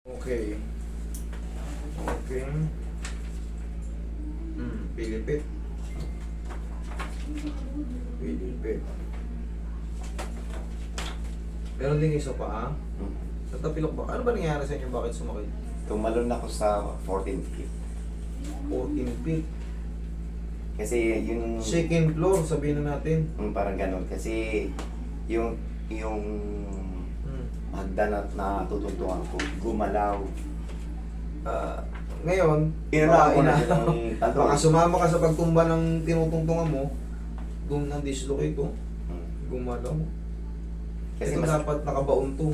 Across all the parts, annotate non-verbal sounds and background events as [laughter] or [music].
Okay. Okay. Hmm, pilipit. Pilipit. Meron din isa pa ah. Hmm. Natapilok ba? Ano ba nangyari sa inyo? Bakit sumakit? Tumalon ako sa 14 feet. 14 feet. Kasi yung, Second floor, sabihin na natin. yung parang ganun. Kasi yung yung Hmm. Hagdan na natutuntungan ko, gumalaw. Ah, ngayon, Inuna ko na ina- silang ano. [laughs] baka sumama ka sa pagtumba ng tinutungtungan mo, doon nang dislocate to. Hmm. Gumalaw. Kasi Ito mas... dapat nakabaon to.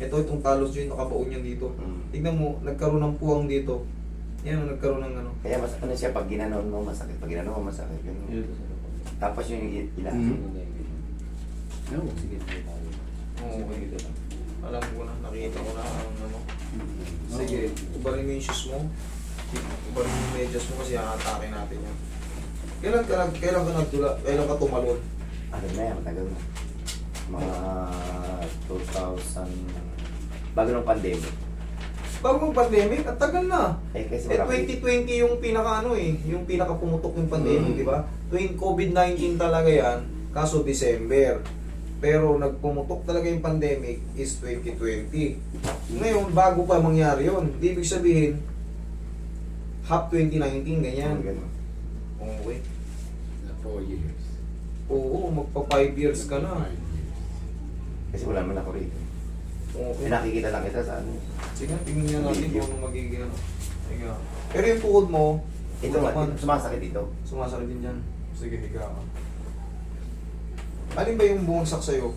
Ito itong talos joint nakabaon yan dito. Hmm. Tignan mo, nagkaroon ng puwang dito. Yan, nagkaroon ng ano. Kaya mas ano siya, pag ginanon mo masakit, pag ginanon mo masakit. Ganun. Tapos yung i- ilan. Hmm. Oo, sige. Oo, okay. Alam ko na, nakita ko na ang ano. Oo. Sige, ubarin mo yung shoes mo. Ubarin mo yung medyas mo kasi atake natin yan. Kailan ka, nag- kailan ka nagdula, kailan ka tumalon? Ano na yan, matagal na. Mga 2000... Bago ng pandemic. Bago ng pandemic, at tagal na. Eh, kasi Eh, marami- 2020 yung pinaka ano eh, yung pinaka pumutok yung pandemic, Mm. di ba? Tuwing COVID-19 talaga yan, kaso December. Pero nagpumutok talaga yung pandemic is 2020. Ngayon, bago pa mangyari yun. Di ibig sabihin, half 2019, ganyan. Ganun. Okay. Na four years. Oo, magpa 5 years ka na. Kasi wala man ako rito. Okay. Eh, nakikita lang kita sa ano. Sige, tingnan natin Video. kung ano magiging ano. Sige. Pero yung tuhod mo, Ito nga, naman, sumasakit dito. Sumasakit din dyan. Sige, higa ka. Alin ba yung bumagsak sa'yo?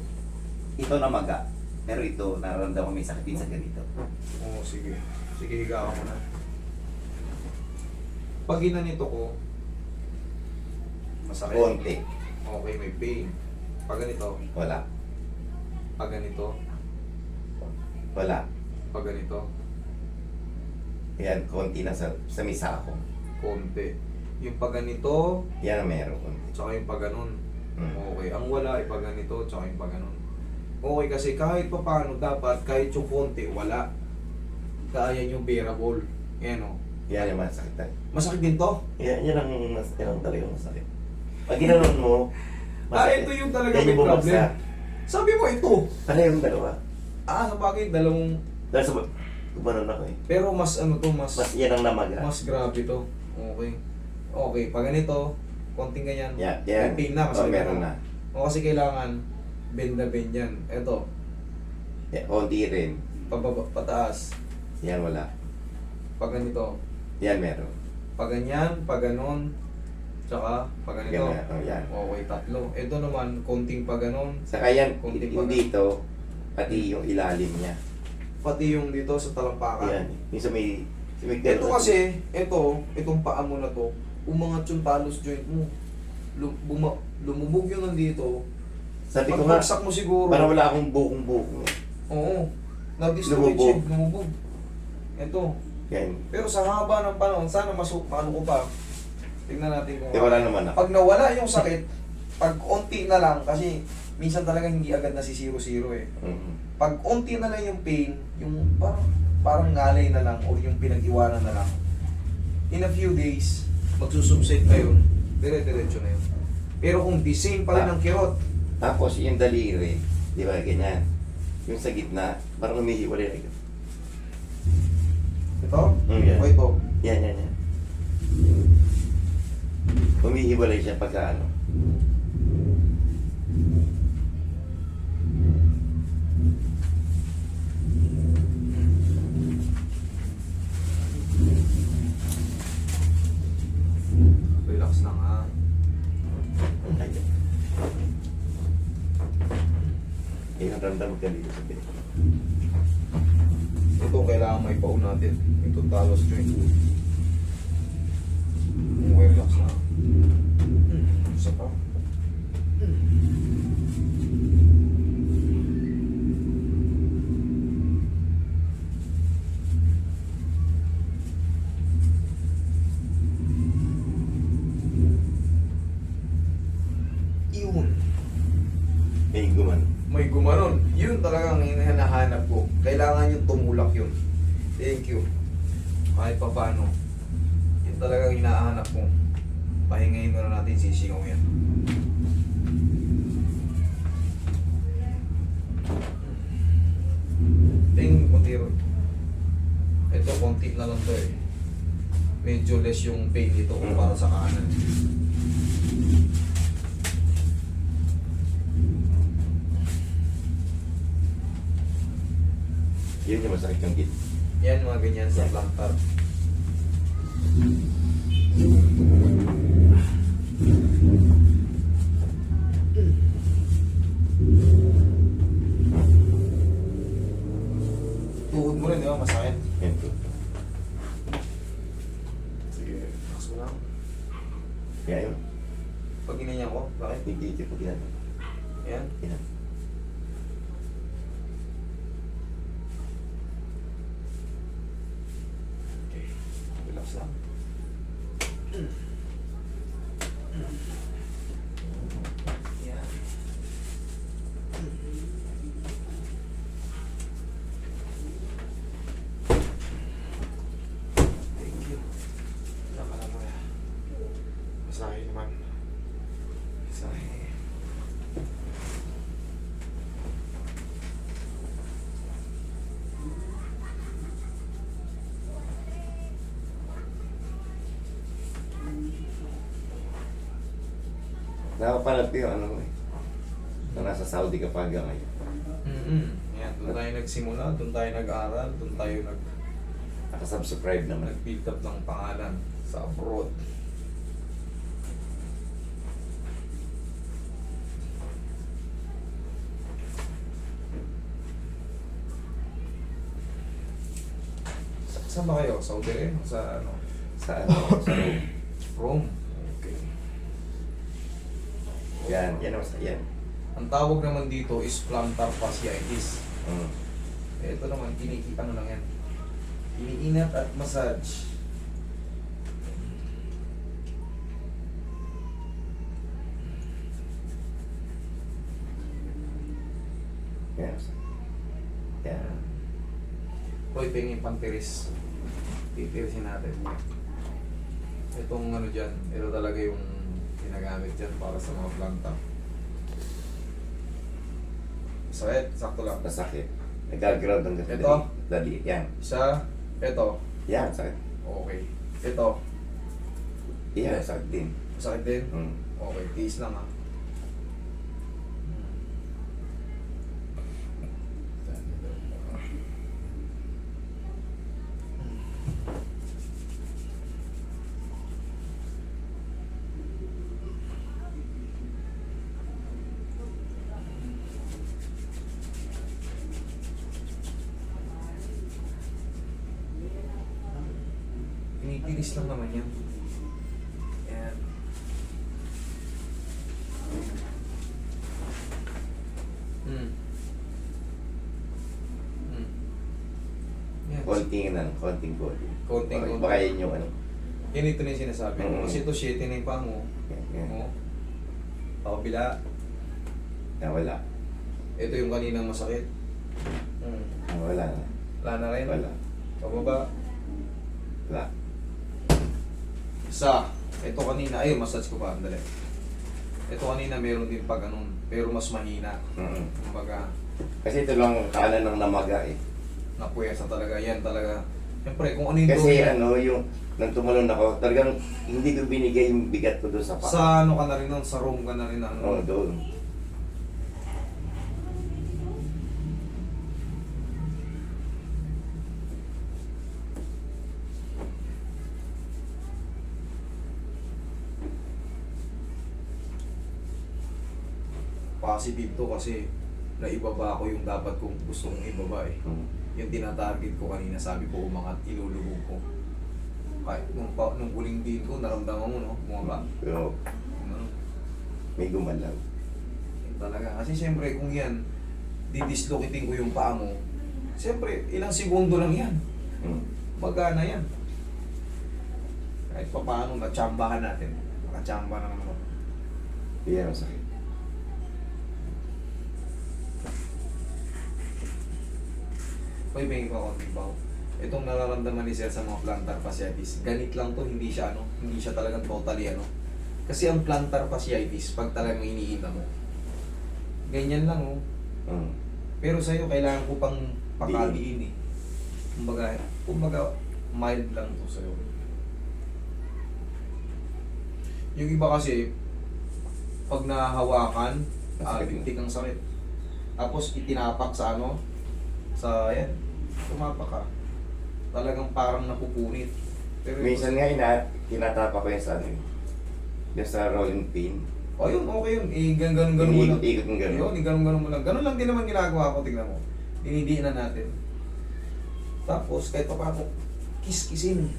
Ito na maga. Pero ito, nararamdaman ko may sakit din sa ganito. Oo, sige. Sige, higa ka muna. Pag ginanito ko, masakit. Konti. Okay, may pain. Pag ganito, Wala. pag ganito, Wala. pag ganito, Yan, konti na sa, sa misa ako. konti. Yung pag ganito, Yan ang meron konti. tsaka yung pag ganon. Mm. Okay. Ang wala, pag ganito, tsaka yung pag ganon. Okay, kasi kahit pa paano, dapat, kahit yung konti, wala. Kaya yung bearable. Yan o. Yan yung masakit na. Masakit din to? Yan, yan ang, mas, yan ang talagang masakit. Pag ginanon mo, Ah, ito yung talaga Yan may problem. bumagsak. Sabi mo ito. Ano yung dalawa? Ah, sa bagay, dalawang... Dahil sa gumanon ako eh. Pero mas ano to, mas... Mas yan ang namaga. Mas grabe to. Okay. Okay, pag ganito, konting ganyan. Yan, yan. May pain na kasi Oh, meron na. O kasi kailangan bend na bend yan. Ito, Yan, konti rin. pababa, pataas. Yan wala. Pag ganito, Yan meron. pag ganyan, pag ganon, tsaka pag ganito. Ganyan. Oh, yan. Okay, tatlo. Ito naman, konting pag ganon, Saka yan, Konti yung dito, pati yung ilalim niya. pati yung dito sa talampakan. Yan. Yung sa may... Sa may Ito kasi, ito, itong paa mo na to, umangat yung talos joint mo. Lum- buma- lumubog yun nandito. Sabi ko nga, Pagbagsak mo siguro. parang wala akong bukong-bukong. eh. Oo. Na-dislocate Lumubog. siya, lumubog. Ito. Yan. Pero sa haba ng panahon, sana masu maano ko pa. Tingnan natin kung... Eh wala naman ako. Pag nawala yung sakit, pag onti na lang, kasi minsan talaga hindi agad na si 0-0 eh. Mhm. Pag onti na lang yung pain, yung parang, parang ngalay na lang o yung pinag-iwanan na lang, in a few days, magsusubside yun, dire-diretso na yun. Pero kung the same pa rin ang kirot, Tapos yung daliri, di ba, ganyan. Yung sa gitna, parang umihiwalay na ito. ito, Mm, yan. o ito, Yan, yan, yan. Umihiwalay siya pagka ano. Yan ang ramdam ka dito sa pinto. Ito kailangan may paun natin, itong talos joint. Relax lang. Hmm, isa pa. Konti na lang to eh. Medyo less yung pain nito kumpara sa kanan. Yun yung masakit yung git. Yan, mga ganyan sa plantar. Tuhod mo rin, di ba? Masakit. Yan po. Sige, relax mo lang. Kaya yun. Pag ginanyan ko, bakit? Hindi ito po ginagawa. Yan. Yan. Okay. Relax lang. Yan. Thank you. Nakala mo yan. Masahe naman. Masahe. Nakapanood ko yung ano ko eh. Na nasa Saudi ka pa hanggang ngayon. Mm-hmm. Yan, doon tayo nagsimula, doon tayo nag-aral, doon tayo nag Nakasubscribe naman. nag-build up ng pangalan sa abroad. Sa- Saan ba kayo? Saudi rin? Sa ano? Sa ano, sa Rome. Rome? Yan, yan ang yan. Ang tawag naman dito is plantar fasciitis. Mm. Ito naman, kinikita ano lang yan. Iniinat at massage. Yan. Yan. Roy, pingin pang tiris. Titirisin natin. Itong ano dyan, ito talaga yung ginagamit dyan para sa mga planta. Sakit, sakto lang. Masakit. Nag-ground ang Ito? dali. Dali. Yan. Isa, ito, Yan, sakit. okay. Ito, Yan, sakit din. sakit din. Mm. Okay, tiis lang ah. Tinitiris lang naman yan. Yan. Hmm. Hmm. Yan. Konting na, konting konting. Konting Baka- konting. Baka yun yung ano. Yan ito na yung sinasabi ko. Mm. Kasi ito, 7 na yung pango. Yan, yan. Oo. Pakabila. Nawala. Ito yung kaninang masakit. Hmm. Nawala na. Wala na rin. Wala. Pababa. Wala. Isa. Ito kanina. Ay, massage ko pa. Andali. Ito kanina meron din pag ganun. Pero mas mahina. Mm-mm. Kumbaga, Kasi ito lang kanan ng namaga eh. napuwersa talaga. Yan talaga. Siyempre, kung ano yung Kasi doon- ano, yung nang tumalon ako, talagang hindi ko binigay yung bigat ko doon sa pa. Sa ano ka na rin nun, sa room ka na rin ano. Oo, doon. Positive to kasi naibaba ko yung dapat kong gusto kong ibaba eh. Mm. Yung tinatarget ko kanina, sabi ko umangat, ilulubog ko. Kahit nung, pa, nung huling din ko, naramdaman mo, no? Bumaba. Pero Ano? may gumalaw. Yun talaga. Kasi siyempre, kung yan, didislocating ko yung paa mo, siyempre, ilang segundo lang yan. Mm. Magana yan. Kahit pa paano, natsambahan natin. Nakachamba na naman. Yan ang sakit. May may pa konting baho. itong nararamdaman ni Sir sa mga plantar fasciitis, ganit lang to, hindi siya ano, hindi siya talagang totally ano. Kasi ang plantar fasciitis, pag talagang iniina mo, ganyan lang oh. Mm. Pero sa'yo, kailangan ko pang pakadiin eh. Kumbaga, kumbaga, mild lang to sa'yo. Yung iba kasi, pag nahahawakan, ah, Masakit na. bintik ang sakit. Tapos itinapak sa ano, sa, yan, tumapak ka. Talagang parang napupunit. Pero Minsan nga, ina, tinatapa ko yung sa ano, yun. yung sa rolling pin. O yun, okay yun. I, gan, ganun, ganun mo lang. Iniikot-ikot ng gano'n. Yun, ganun, ganun mo lang. Ganun lang din naman ginagawa ko, tignan mo. Dinidiin na natin. Tapos, kahit pa paano, kiss-kissin.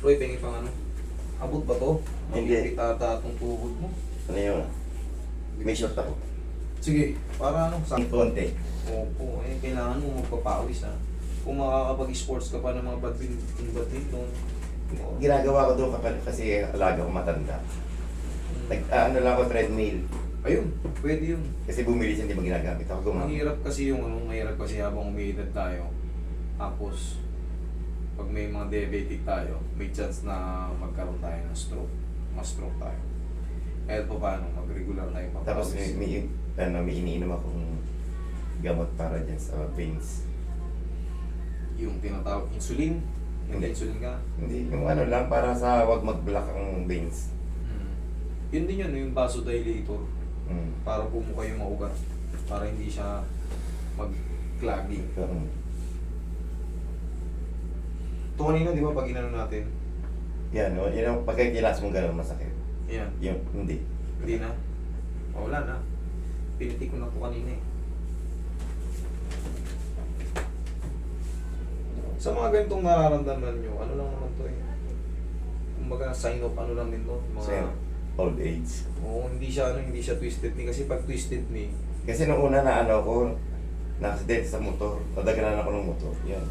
Roy, pengi pang ano. Abot ba to? Hindi. Hindi. ata itong tuhod mo. Ano yun? May short ako. Sige, para ano, sa konti. Opo, eh, kailangan mo magpapawis ha. Kung makakapag-sports ka pa ng mga badminton, badminton. Ginagawa ko doon kapag kasi alaga ko matanda. Nag, ah, ano lang ako, treadmill. Ayun, pwede yun. Kasi bumili siya, hindi mo ginagamit. Ako gumamit. Mahirap kasi yung ano, mahirap kasi habang umiidad tayo. Tapos, pag may mga diabetic tayo, may chance na magkaroon tayo ng stroke. Ma-stroke tayo. Kahit pa paano, mag-regular tayo papawis. Tapos may, may, ano, may iniinom akong gamot para dyan sa veins. Yung tinatawag insulin. Hindi insulin ka. Hindi, yung ano lang, para sa wag mag-block ang veins. Hmm. Yun din yun, yung vasodilator. Mm. Para pumuka yung mga ugat. Para hindi siya mag-clogging. Um, Ito kanina, di ba, pag inano natin? yan, o, yun ang pagkakilas mong gano'n masakit. Yan. Yung, hindi. Hindi na. O, wala na. Pinitik ko na ito kanina eh. Sa mga ganitong nararamdaman nyo, ano lang naman to eh. Kumbaga, sign of ano lang din to. Mga, Sign of. Old age. Oo, hindi siya ano, hindi siya twisted ni kasi pag twisted ni, Kasi nung una na ano ko, na-accident sa motor. Nadaganan ako ng motor. Yan.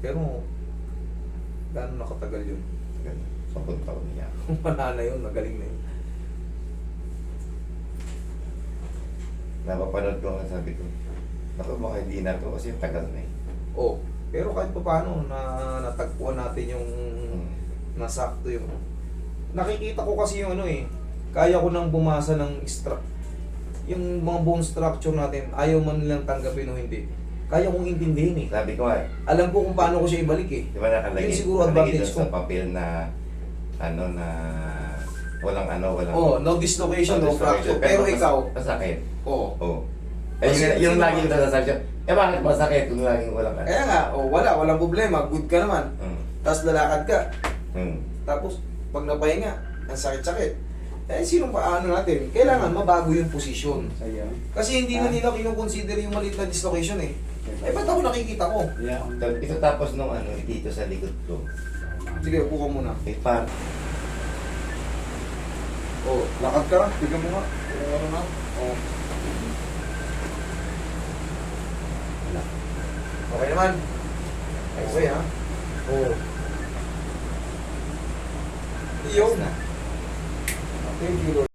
pero gaano nakatagal yun? Ganun. Sampung taon niya. Kung [laughs] wala na yun, magaling na yun. Napapanood ko nga sabi ko, Naku, baka hindi na to kasi tagal na eh. Oh, pero kahit pa paano na natagpuan natin yung Mm. nasakto yung nakikita ko kasi yung ano eh kaya ko nang bumasa ng stru- yung mga bone structure natin ayaw man nilang tanggapin o hindi kaya kong intindihin eh Sabi ko nga, alam ko kung paano ko siya ibalik eh di ba nakalagay, Yun siguro nakalagay advantage doon sa ko. papel na, ano na, walang ano, walang... oh no dislocation no fracture pero mas- ikaw Masakit. oh Oo. Eh, Kasi- yung, laging nasasabi siya, eh bakit masakit kung laging walang ano? kaya nga oh wala walang problema good ka naman Mm. tapos lalakad ka Mm. tapos pag napahinga ang sakit-sakit eh sino pa ano natin kailangan mabago yung posisyon Sayang. Kasi hindi na nila kinukonsider yung maliit na dislocation eh. Eh, ba't ako nakikita ko? Yeah. Ito- tapos nung ano, dito sa likod ko. Sige, upo ka muna. Eh, par, Oh, lakad ka. Tignan mo nga. Ano na. Oh. Okay naman. Okay ha. Oh. Iyo. na. Thank you Lord.